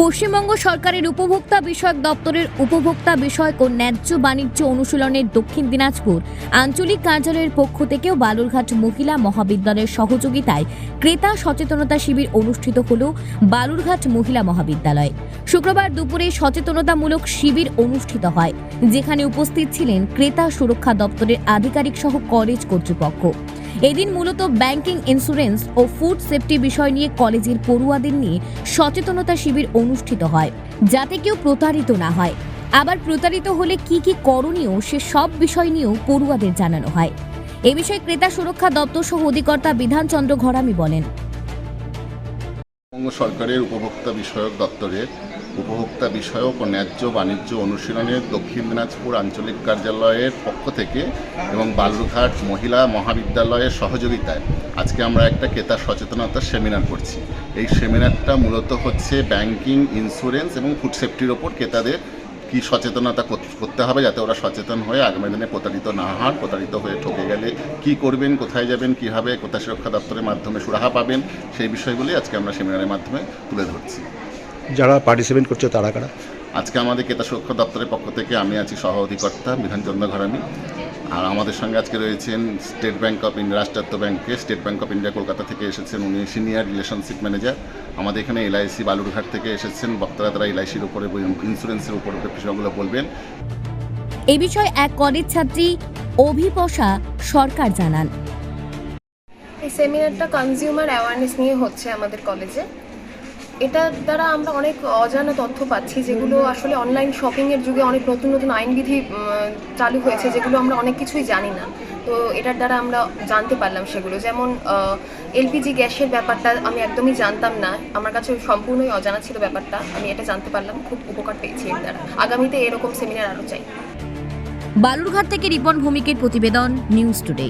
পশ্চিমবঙ্গ সরকারের উপভোক্তা বিষয়ক দপ্তরের উপভোক্তা বিষয়ক ও ন্যায্য বাণিজ্য অনুশীলনের দক্ষিণ দিনাজপুর আঞ্চলিক কার্যালয়ের পক্ষ থেকেও বালুরঘাট মহিলা মহাবিদ্যালয়ের সহযোগিতায় ক্রেতা সচেতনতা শিবির অনুষ্ঠিত হল বালুরঘাট মহিলা মহাবিদ্যালয়ে। শুক্রবার দুপুরে সচেতনতামূলক শিবির অনুষ্ঠিত হয়, যেখানে উপস্থিত ছিলেন ক্রেতা সুরক্ষা দপ্তরের আধিকারিক সহ কলেজ কর্তৃপক্ষ। এদিন মূলত ব্যাংকিং, ইন্স্যুরেন্স ও ফুড সেফটি বিষয় নিয়ে কলেজের পড়ুয়াদের নিয়ে সচেতনতা শিবির অনুষ্ঠিত হয়, যাতে কেউ প্রতারিত না হয়। আবার প্রতারিত হলে কি কি করণীয় সে সব বিষয় নিয়েও পড়ুয়াদের জানানো হয়। এ বিষয়ে ক্রেতা সুরক্ষা দপ্তর সহ অধিকর্তা বিধানচন্দ্র ঘরামি বলেন। সরকারের উপভোক্তা বিষয়ক দপ্তরের উপভোক্তা বিষয়ক ও ন্যায্য বাণিজ্য অনুশীলনের দক্ষিণ দিনাজপুর আঞ্চলিক কার্যালয়ের পক্ষ থেকে এবং বালুরঘাট মহিলা মহাবিদ্যালয়ের সহযোগিতায় আজকে আমরা একটা ক্রেতা সচেতনতা সেমিনার করছি। এই সেমিনারটা মূলত হচ্ছে ব্যাংকিং, ইন্স্যুরেন্স এবং ফুড সেফটির ওপর ক্রেতাদের কি সচেতনতা করতে হবে যাতে ওরা সচেতন হয়ে আগামী দিনে প্রতারিত না হন, প্রতারিত হয়ে ঠকে গেলে কি করবেন, কোথায় যাবেন কীভাবে কোথা সুরক্ষা দপ্তরের মাধ্যমে সুরাহা পাবেন, সেই বিষয়গুলি আজকে আমরা সেমিনারের মাধ্যমে তুলে ধরছি। যারা পার্টিসিপেট করছে তারা কারা? আজকে আমাদের ক্রেতা সুরক্ষা দপ্তরের পক্ষ থেকে আমি আছি সহ অধিকর্তা বিধানচন্দ্র ঘরামি। আর আমাদের সঙ্গে আজকে রয়েছেন স্টেট ব্যাংক অফ ইন্ডিয়া রাষ্ট্রায়ত্ত ব্যাংকে। State Bank of India Kolkata থেকে এসেছেন উনি সিনিয়র রিলেশনশিপ ম্যানেজার আমাদের এখানে এলআইসি বালুরঘাট থেকে এসেছেন বক্তারা তারা এলআইসির উপরে ইন্স্যুরেন্সের উপরে বিষয়গুলো বলবেন। এ বিষয়ে এক কলেজ ছাত্রী অভিপসা সরকার জানান। এই সেমিনারটা কনজিউমার অ্যাওয়ারনেস নিয়ে হচ্ছে আমাদের কলেজে এটার দ্বারা আমরা অনেক অজানা তথ্য পাচ্ছি, যেগুলো আসলে অনলাইন শপিংয়ের যুগে অনেক নতুন নতুন আইনবিধি চালু হয়েছে, যেগুলো আমরা অনেক কিছুই জানি না। তো এটার দ্বারা আমরা জানতে পারলাম সেগুলো। যেমন এলপিজি গ্যাসের ব্যাপারটা আমি একদমই জানতাম না। আমার কাছে সম্পূর্ণই অজানা ছিল ব্যাপারটা। আমি এটা জানতে পারলাম, খুব উপকার পেয়েছি এর দ্বারা। আগামীতে এরকম সেমিনার আরও চাই। বালুরঘাট থেকে রিপন ভৌমিকের প্রতিবেদন নিউজ টুডে